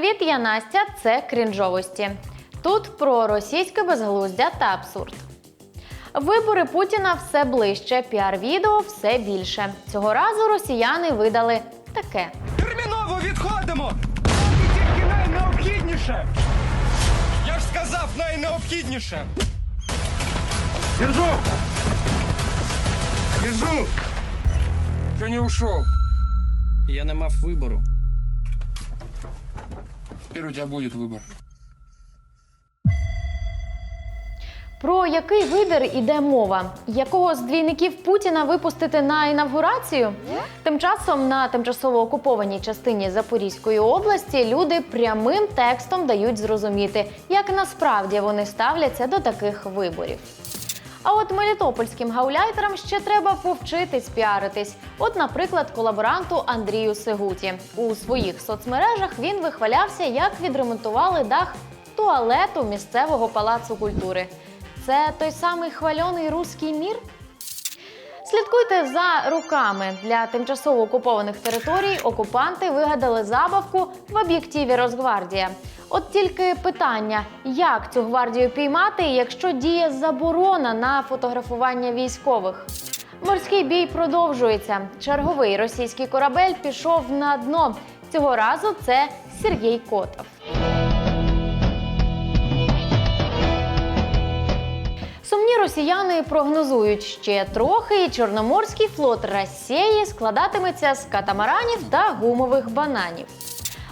Привіт, я Настя. Це крінжовості. Тут про російське безглуздя та абсурд. Вибори Путіна все ближче, піар-відео все більше. Цього разу росіяни видали таке. Терміново відходимо! Поки тільки найнеобхідніше! Я ж сказав найнеобхідніше! Держу! Держу! Ще не ушов. Я не мав вибору. Теперь у тебя будет выбор. Про який вибір іде мова? Якого з двійників Путіна випустити на інавгурацію? Тим часом на тимчасово окупованій частині Запорізької області люди прямим текстом дають зрозуміти, як насправді вони ставляться до таких виборів. А от мелітопольським гауляйтерам ще треба повчитись піаритись. От, наприклад, колаборанту Андрію Сегуті. У своїх соцмережах він вихвалявся, як відремонтували дах туалету місцевого палацу культури. Це той самий хвальоний руський мір? Слідкуйте за руками для тимчасово окупованих територій. Окупанти вигадали забавку в об'єктиві Росгвардія. От тільки питання, як цю гвардію піймати, якщо діє заборона на фотографування військових. Морський бій продовжується. Черговий російський корабель пішов на дно. Цього разу це Сергій Котов. Сумні росіяни прогнозують ще трохи, і чорноморський флот Росії складатиметься з катамаранів та гумових бананів.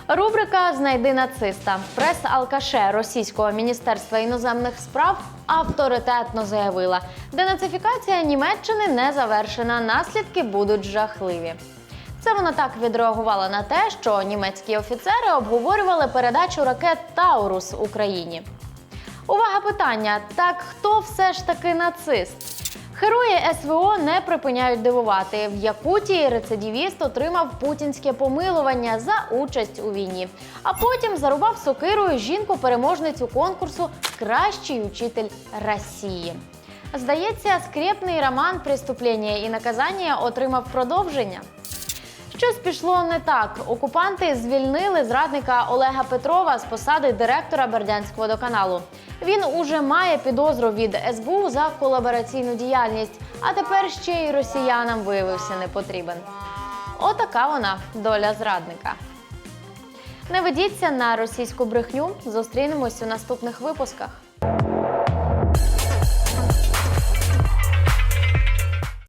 Рубрика Знайди нациста. Прес-алкаше російського міністерства іноземних справ авторитетно заявила, денацифікація Німеччини не завершена. Наслідки будуть жахливі. Це вона так відреагувала на те, що німецькі офіцери обговорювали передачу ракет Таурус Україні. Увага питання: так хто все ж таки нацист? Герої СВО не припиняють дивувати. В Якутії рецидивіст отримав путінське помилування за участь у війні, а потім зарубав сокирою жінку-переможницю конкурсу Кращий учитель Росії. Здається, скрепний роман «Преступлення і наказання отримав продовження. Щось пішло не так. Окупанти звільнили зрадника Олега Петрова з посади директора Бердянського водоканалу. Він уже має підозру від СБУ за колабораційну діяльність, а тепер ще й росіянам виявився не потрібен. Отака вона доля зрадника. Не ведіться на російську брехню. Зустрінемось у наступних випусках.